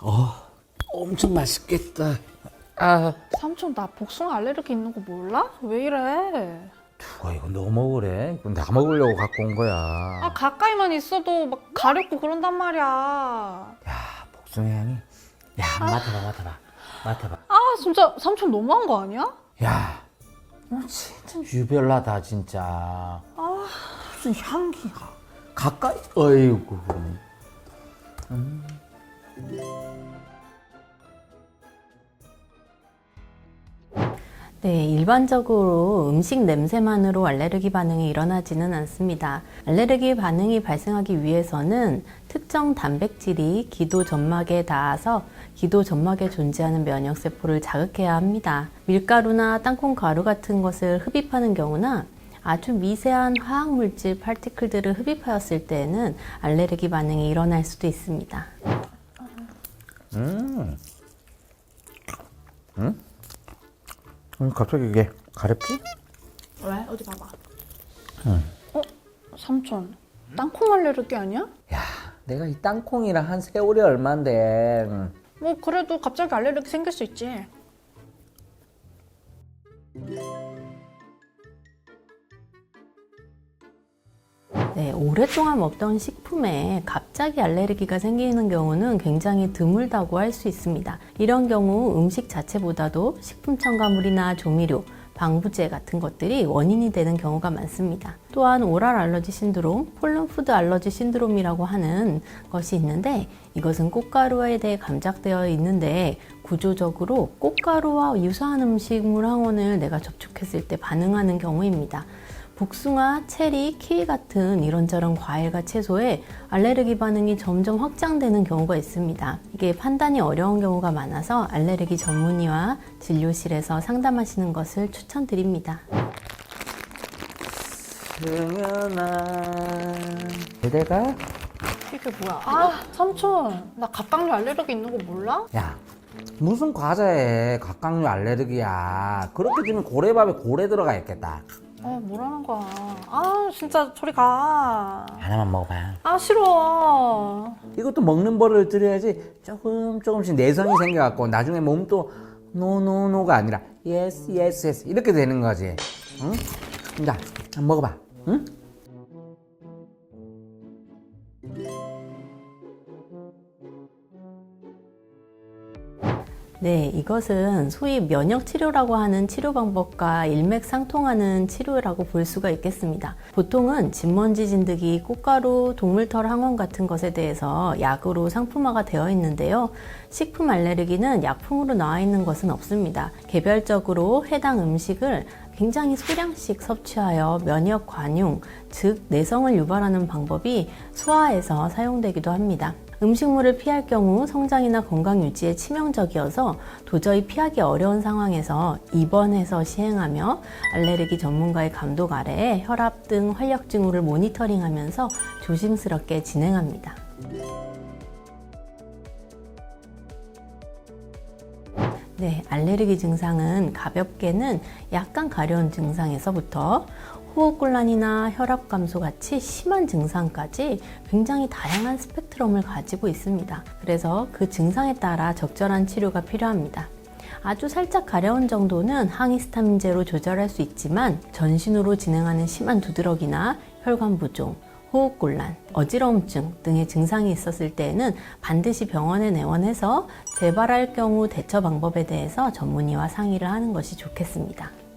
어, 엄청 맛있겠다. 아, 삼촌 나 복숭아 알레르기 있는 거 몰라? 왜 이래? 누가 이거 너 먹으래? 이건 나 먹으려고 갖고 온 거야. 아 가까이만 있어도 막 가렵고 그런단 말이야. 야, 복숭아 향이. 야, 맡아봐, 맡아봐, 맡아봐. 아 진짜 삼촌 너무한 거 아니야? 야, 너 진짜 유별나다 진짜. 아 무슨 향기가 가까이. 어이구. 네, 일반적으로 음식 냄새만으로 알레르기 반응이 일어나지는 않습니다. 알레르기 반응이 발생하기 위해서는 특정 단백질이 기도 점막에 닿아서 기도 점막에 존재하는 면역세포를 자극해야 합니다. 밀가루나 땅콩 가루 같은 것을 흡입하는 경우나 아주 미세한 화학물질 파티클들을 흡입하였을 때에는 알레르기 반응이 일어날 수도 있습니다. 음, 갑자기 이게 가렵지? 왜? 어디 봐봐. 어 삼촌 땅콩 알레르기 아니야? 야, 내가 이 땅콩이랑 한 세월이 얼만데. 뭐 그래도 갑자기 알레르기 생길 수 있지. 네, 오랫동안 먹던 식품에 갑자기 알레르기가 생기는 경우는 굉장히 드물다고 할 수 있습니다. 이런 경우 음식 자체보다도 식품 첨가물이나 조미료, 방부제 같은 것들이 원인이 되는 경우가 많습니다. 또한 오랄 알러지 신드롬, 폴른푸드 알러지 신드롬이라고 하는 것이 있는데 이것은 꽃가루에 대해 감작되어 있는데 구조적으로 꽃가루와 유사한 음식물 항원을 내가 접촉했을 때 반응하는 경우입니다. 복숭아, 체리, 키위 같은 이런저런 과일과 채소에 알레르기 반응이 점점 확장되는 경우가 있습니다. 이게 판단이 어려운 경우가 많아서 알레르기 전문의와 진료실에서 상담하시는 것을 추천드립니다. 승현아. 내가? 이게 뭐야? 아 삼촌 나 갑각류 알레르기 있는 거 몰라? 야, 무슨 과자에 각각류 알레르기야. 그렇게 되면 고래밥에 고래 들어가 있겠다. 아 뭐라는 거야? 아 진짜 저리 가. 하나만 먹어봐. 아 싫어. 이것도 먹는 버릇을 들여야지 조금 조금씩 내성이 생겨갖고 나중에 몸도 노노노가 아니라 예스 예스 예스 이렇게 되는 거지. 응? 자, 한번 먹어봐. 응? 네, 이것은 소위 면역 치료라고 하는 치료 방법과 일맥상통하는 치료라고 볼 수가 있겠습니다. 보통은 진먼지 진드기, 꽃가루, 동물털 항원 같은 것에 대해서 약으로 상품화가 되어 있는데요. 식품 알레르기는 약품으로 나와 있는 것은 없습니다. 개별적으로 해당 음식을 굉장히 소량씩 섭취하여 면역 관용, 즉 내성을 유발하는 방법이 소화에서 사용되기도 합니다. 음식물을 피할 경우 성장이나 건강 유지에 치명적이어서 도저히 피하기 어려운 상황에서 입원해서 시행하며 알레르기 전문가의 감독 아래에 혈압 등 활력 징후를 모니터링하면서 조심스럽게 진행합니다. 네, 알레르기 증상은 가볍게는 약간 가려운 증상에서부터 호흡곤란이나 혈압 감소 같이 심한 증상까지 굉장히 다양한 스펙트럼을 가지고 있습니다. 그래서 그 증상에 따라 적절한 치료가 필요합니다. 아주 살짝 가려운 정도는 항히스타민제로 조절할 수 있지만 전신으로 진행하는 심한 두드러기나 혈관 부종, 호흡곤란, 어지러움증 등의 증상이 있었을 때에는 반드시 병원에 내원해서 재발할 경우 대처 방법에 대해서 전문의와 상의를 하는 것이 좋겠습니다.